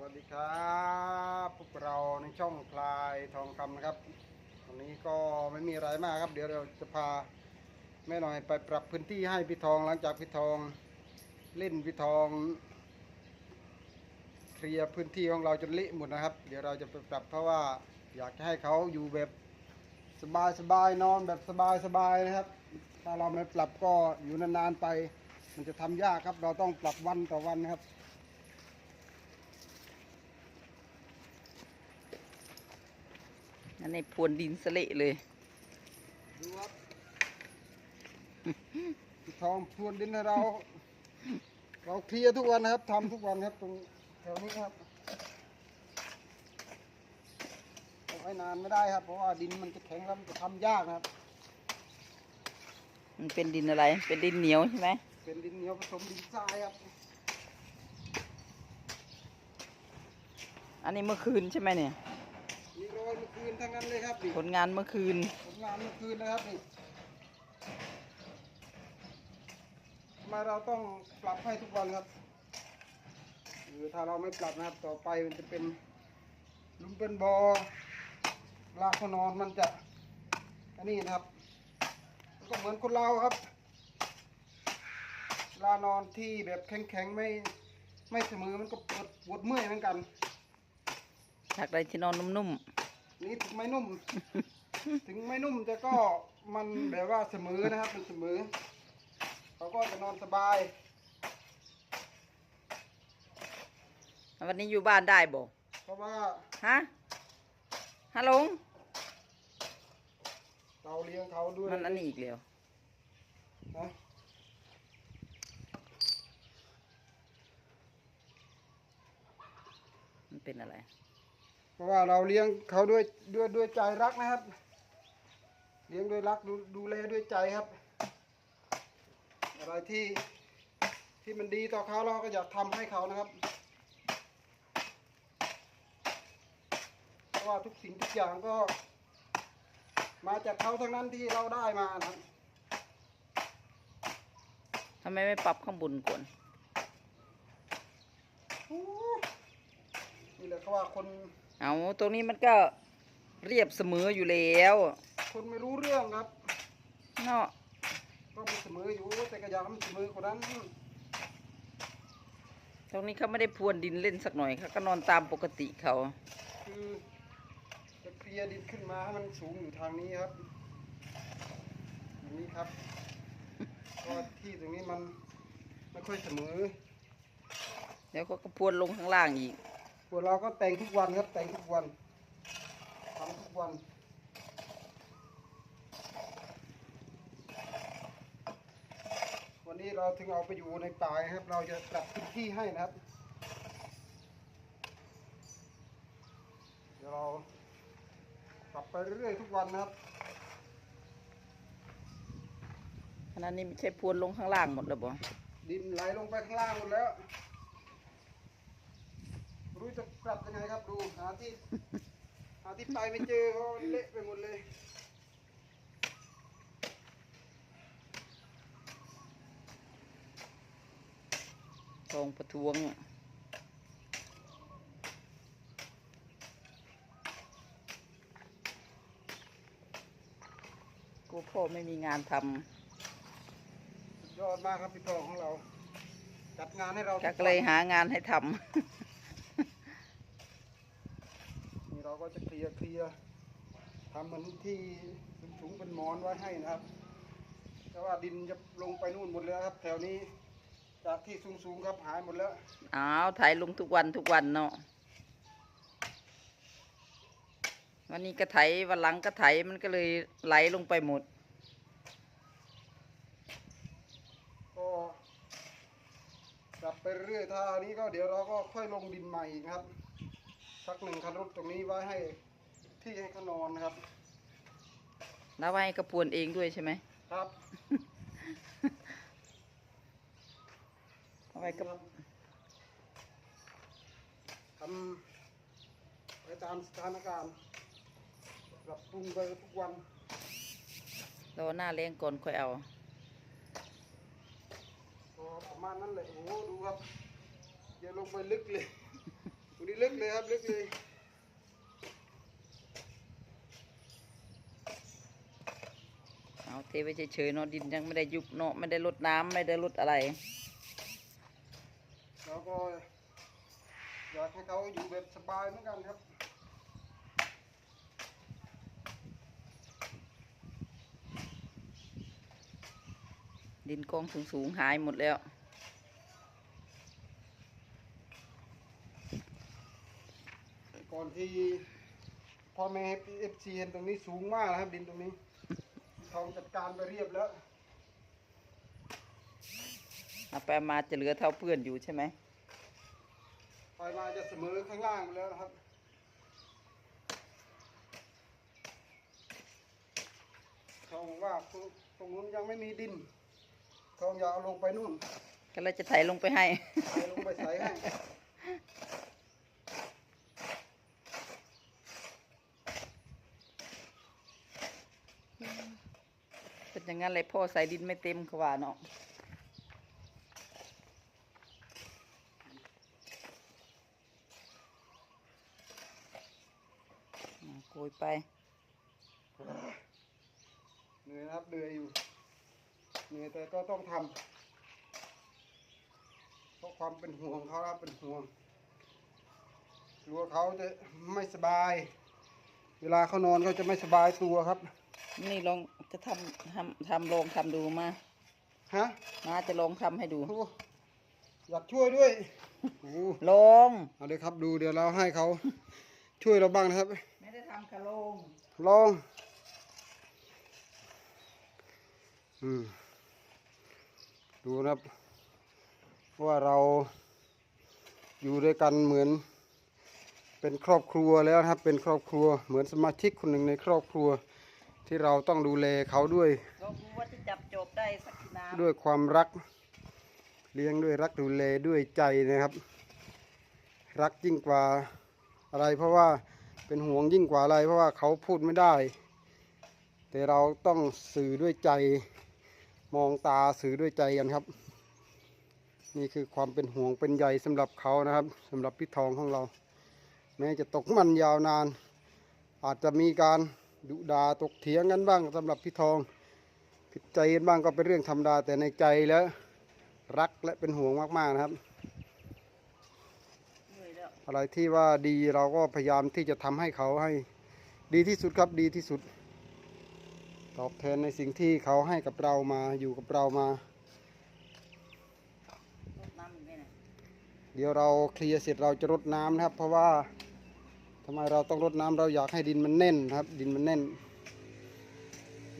วัสดีครับพวกเราในช่องพลายทองคำนะครับวันนี้ก็ไม่มีอะไรมากครับ เดี๋ยวเราจะพาแม่หน่อยไปปรับพื้นที่ให้พี่ทองหลังจากพี่ทองเล่นพี่ทองเคลียร์พื้นที่ของเราจนเละหมดนะครับ เดี๋ยวเราจะไปปรับเพราะว่าอยากจะให้เขาอยู่แบบสบายสบายๆนอนแบบสบายสบายๆนะครับ ถ้าเราไม่ปรับก็อยู่นานๆไป มันจะทำยากครับ เราต้องปรับวันต่อวันนะครับ อันนี้พรวนดินสะเละเลยดูครับพี่ทองพรวนดินให้เรา เราเคลียร์ทุกวันนะครับทำทุกวันครับตรงแถวนี้ครับเอาไว้นานไม่ได้ครับ เพราะว่าดินมันจะแข็งแล้วมันจะทำยากนะครับ มันเป็นดินอะไร เป็นดินเหนียวใช่ไหมเป็นดินเหนียวผสมดินทรายครับ อันนี้เมื่อคืนใช่ไหมเนี่ยมีรอย เมื่อคืนทั้งนั้นเลยครับนี่ผลงานเมื่อคืน ผลงานเมื่อคืนนะครับนี่ทำไมเราต้องปรับให้ทุกวันครับหรือถ้าเราไม่ปรับนะครับต่อไปมันจะเป็นหลุมเป็นบอ่อลากเขานอนมันจะอันนี้นะครับมันก็เหมือนคนเราครับเวลานอนที่แบบแข็งๆไม่ไม่เสมอมันก็ปวดปวดเมื่อยเหมือนกัน อยากได้ที่นอนนุ่ม นี่ถึงไม่นุ่ม ถึงไม่นุ่มแต่ก็มันแบบว่าเสมอนะครับมันเสมอเขาก็จะนอนสบายๆวันนี้อยู่บ้านได้บ่เพราะว่าฮะฮัลโหลงเราเลี้ยงเขาด้วยมันอันนี้อีกแล้วนะมันเป็นอะไร เพราะว่าเราเลี้ยงเขาด้วยด้วยด้วยใจรักนะครับ เลี้ยงด้วยรักดูดูแลด้วยใจครับ อะไรที่ที่มันดีต่อเขาเราก็อยากทำให้เขานะครับเพราะว่าทุกสิ่งทุกอย่างก็ มาจากเขาทั้งนั้นที่เราได้มานะครับทำไมไม่ปรับข้างบนก่อนนี่แหละเขาว่าคน เอาตรงนี้มันก็เรียบเสมออยู่แล้วคนไม่รู้เรื่องครับเนาะก็มีเสมออยู่แต่ก็อยากให้มันเสมอกว่านั้นตรงนี้เขาไม่ได้พรวนดินเล่นสักหน่อยเขาก็นอนตามปกติเขาคือจะเคลียร์ดินขึ้นมาให้มันสูงอยู่ทางนี้ครับอย่างนี้ครับเพราะว่าที่ตรงนี้มันไม่ค่อยเสมอ เดี๋ยวเขาก็พรวนลงข้างล่างอีกพ วกเราก็แต่งทุกวันครับ แต่งทุกวันทำทุกวันวันนี้เราถึงเอาไปอยู่ในป่าครับ เราจะปรับพื้นที่ให้นะครับ เดี๋ยวเราปรับไปเรื่อยๆทุกวันนะครับขณะนี้ไม่ใช่พรวนลงข้างล่างหมดแล้วบ่ดินไหลลงไปข้างล่างหมดแล้ว รู้จะปรับยังไงครับดูหาที่ หาที่ไปไม่เจอเพราะเละไปหมดเลยทองประท้วงกูพ่อไม่มีงานทสุดยอดมากครับพี่ทองของเรา จัดงานให้เราำก็เลยหางานให้ทนี่เรา ก็จะเคลียร์เคลียร์ทำเหมือนที่สูงๆเป็นหมอนไว้ให้นะครับแต่ว่าดินจะลงไปนู่นหมดแล้วครับ แถวนี้ จากที่สูงๆครับหายหมดแล้วำอ้าวถ่ายลงทุกวันทุกวันเนาะวันนี้ก็ไถวันหลังก็ไถมันก็เลยไหลลงไปหมด ก็กลับไปเรื่อยๆถ้าอันนี้ก็เดี๋ยวเราก็ค่อยลงดินใหม่อีกครับ สักหนึ่งคันรถตรงนี้ไว้ให้ที่ให้เขานอนนะครับ แล้วไว้ให้กระพวนเองด้วยใช่ไหมครับเอาไว้กระทำไปตามสถานการณ์ปรับปรุงไปทุกวันรอหน้าเลี้ยงก่อนค่อยเอาก็ประมาณนั้นเลยโอ้โหดูครับอย่าลงไปลึกเลย ตรงนี้ลึกเลยครับลึกเลยเอาเทไว้เฉยๆเนาะดินยังไม่ได้ยุบเนาะไม่ได้ลดน้ำไม่ได้ลดอะไร เราก็อยากให้เขาอยู่แบบสบายเหมือนกันครับดินกองสูงๆหายหมดแล้ว ก่ อนที่พ่อแม่เอฟซีเห็นตรงนี้สูงมากนะครับดินตรงนี้ทองจัดการไปเรียบแล้วเอาไปมาจะเหลือเท่าเพื่อนอยู่ใช่ไหมไปมาจะเสมอข้างล่างไปแล้วนะครับทองบอกว่าตรงตรงนู้นยังไม่มีดินทองอย่าเอาลงไปนู่นก็เลยจะไถลงไปให้ไปลงไปใส่ให้ เป็นอย่างนั้นเลยพ่อใส่ดินไม่เต็มขว่าเนาะโกยไปเหนื่อยครับเหนื่อยอยู่เหนื่อยแต่ก็ต้องทำเพราะความเป็นห่วงเขาครับเป็นห่วงกลัวเขาจะไม่สบาย เวลาเขานอนเขาจะไม่สบายตัวครับ นี่ลองจะทำทำทำลองทำดูมาฮะมาจะลองทำให้ดูโอ้อยากช่วยด้วยโอ้ลงเอาเลยครับดูเดี๋ยวเราให้เขา ช่วยเราบ้างนะครับ ไม่ได้ทำกะลงลอง อืมดูนะครับ ว่าเราอยู่ด้วยกันเหมือน เป็นครอบครัวแล้วนะครับ เป็นครอบครัวเหมือนสมาชิกคนหนึ่งในครอบครัว ที่เราต้องดูแลเขาด้วยลองดูว่าจะจับจบได้สักกี่น้ำด้วยความรัก เลี้ยงด้วยรักดูแลด้วยใจนะครับ รักยิ่งกว่าอะไร เพราะว่าเป็นห่วงยิ่งกว่าอะไร เพราะว่าเขาพูดไม่ได้ แต่เราต้องสื่อด้วยใจ มองตาสื่อด้วยใจกันครับ นี่คือความเป็นห่วงเป็นใยสำหรับเขานะครับสำหรับพี่ทองของเรา แม้จะตกมันยาวนาน อาจจะมีการ ดุดาตกเถียงกันบ้างสำหรับพี่ทองผิดใจกันบ้างก็เป็นเรื่องธรรมดาแต่ในใจแล้วรักและเป็นห่วงมากๆนะครับ อะไรที่ว่าดีเราก็พยายามที่จะทำให้เขาให้ดีที่สุดครับดีที่สุด ตอบแทนในสิ่งที่เขาให้กับเรามาอยู่กับเรามาเดี๋ยวเราเคลียร์เสร็จเราจะรดน้ำนะครับ เพราะว่า ทำไมเราต้องรดน้ำเราอยากให้ดินมันแน่นนะครับ ดินมันแน่น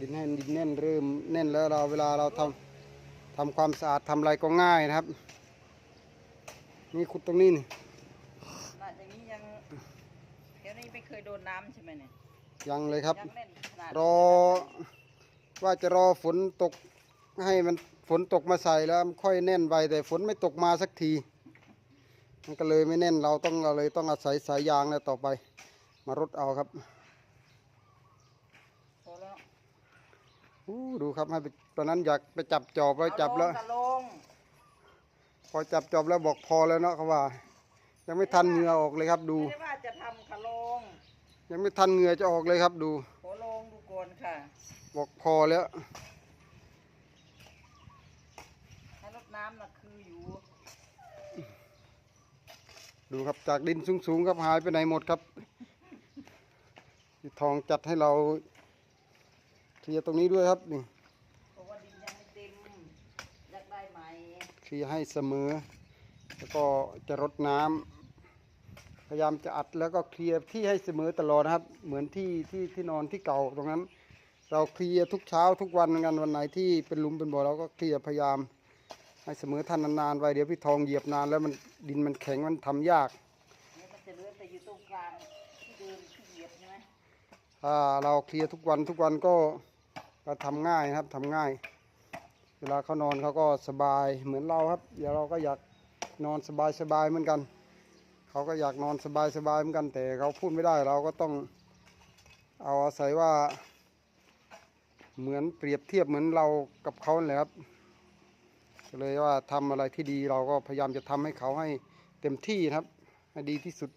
ดินให้ดินแน่นเริ่มแน่นแล้วเราเวลาเราทำทำความสะอาดทำอะไรก็ง่ายนะครับ นี่ขุดตรงนี้นี่น่าจะนี้ยังเดี๋ยวนี้ไม่เคยโดนน้ำใช่ไหมเนี่ยยังเลยครับ ยังแน่นขนาดรอว่าจะรอฝนตกให้มันฝนตกมาใส่แล้วค่อยแน่นไปแต่ฝนไม่ตกมาสักที มันก็เลยไม่แน่นเราต้องเราเลยต้องอาศัยสายยางแล้วต่อไป มารดเอาครับพอแล้วอู้ดูครับให้ไปตอนนั้นอยากไปจับจอบแล้วจับแล้วเอาลงกะลงพอจับจอบแล้วบอกพอแล้วเนาะเขาว่า ยังไม่ทันเหงื่อออกเลยครับดูไม่ได้ว่าจะทำกะลงยังไม่ทันเหงื่อจะออกเลยครับดูขอลงดูก่อนค่ะ บอกพอแล้วให้รดน้ำน่ะคืออยู่ ดูครับจากดินสูงๆครับหายไปไหนหมดครับทองจัดให้เราเคลียร์ตรงนี้ด้วยครับนี่เพราะว่าดินยังไม่เต็มอยากได้ไหมเคลียร์ให้เสมอ แล้วก็จะรดน้ำพยายามจะอัดแล้วก็เคลียร์ที่ให้เสมอตลอดนะครับ เหมือนที่ที่ที่นอนที่เก่าตรงนั้น เราเคลียร์ทุกเช้าทุกวันเหมือนกันวันไหนที่เป็นลุมเป็นบ่อเราก็เคลียร์พยายาม ให้เสมอท่านนานๆไว้เดี๋ยวพี่ทองเหยียบนานแล้วมันดินมันแข็งมันทำยากเนี่ยมันจะเลือแต่อยู่ตรงกลางที่เดิมที่เหยียบใช่ไหมถ้าเราเคลียร์ทุกวันทุกวันก็ก็ทำง่ายนะครับทำง่าย เวลาเขานอนเขาก็สบายเหมือนเราครับเดี๋ยวเราก็อยากนอนสบายสบายเหมือนกัน เขาก็อยากนอนสบายสบายเหมือนกัน แต่เขาพูดไม่ได้เราก็ต้องเอาอาศัยว่าเหมือนเปรียบเทียบเหมือนเรากับเขาแหละครับ เลยว่าทำอะไรที่ดีเราก็พยายามจะทำให้เขาให้เต็มที่นะครับใให้ดีที่สุด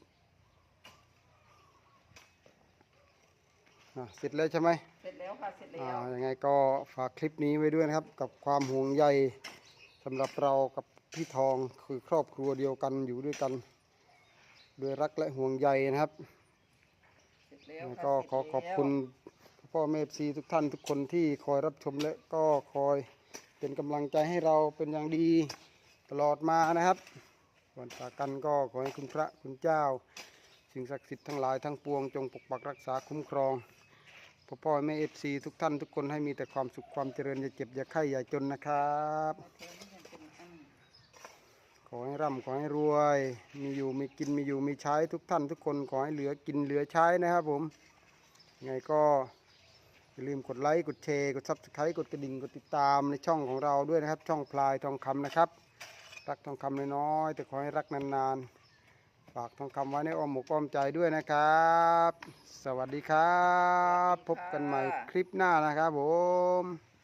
อะเสร็จแล้วใช่ไหมเสร็จแล้วค่ะ เสร็จแล้อ่าวยังไงก็ฝากคลิปนี้ไว้ด้วยนะครับ กับความห่วงใยสำหรับเรากับพี่ทองคือครอบครัวเดียวกันอยู่ด้วยกันด้วยรักและห่วงใยนะครับเสร็จแล้วแล้วค่ะก็ขอเสร็จขอบคุณพ่อแม่ซีทุกท่านทุกคนที่คอยรับชมและก็คอย เป็นกำลังใจให้เราเป็นอย่างดีตลอดมานะครับวันจากันก็ขอให้คุณพระคุณเจ้า สิ่งศักดิ์สิทธิ์ทั้งหลายทั้งปวงจงปกปักรักษาคุ้มครองพ่อพ่อแม่เอฟซีทุกท่านทุกคนให้มีแต่ความสุขความเจริญอย่าเจ็บอย่าไข้อย่าจนนะครับ ขอให้ร่ำขอให้รวย มีอยู่มีกินมีอยู่มีใช้ทุกท่านทุกคนขอให้เหลือกินเหลือใช้นะครับผมไงก็ อย่าลืมกดไลค์กดแชร์กดซับสไครต์กดกระดิ่งกดติดตามในช่องของเราด้วยนะครับ ช่องพลายทองคำนะครับ รักทองคำน้อยๆแต่ขอให้รักนานๆ ฝากทองคำไว้ในอ้อมอกอ้อมใจด้วยนะครับ สวัสดีครับ พบกันใหม่คลิปหน้านะครับผม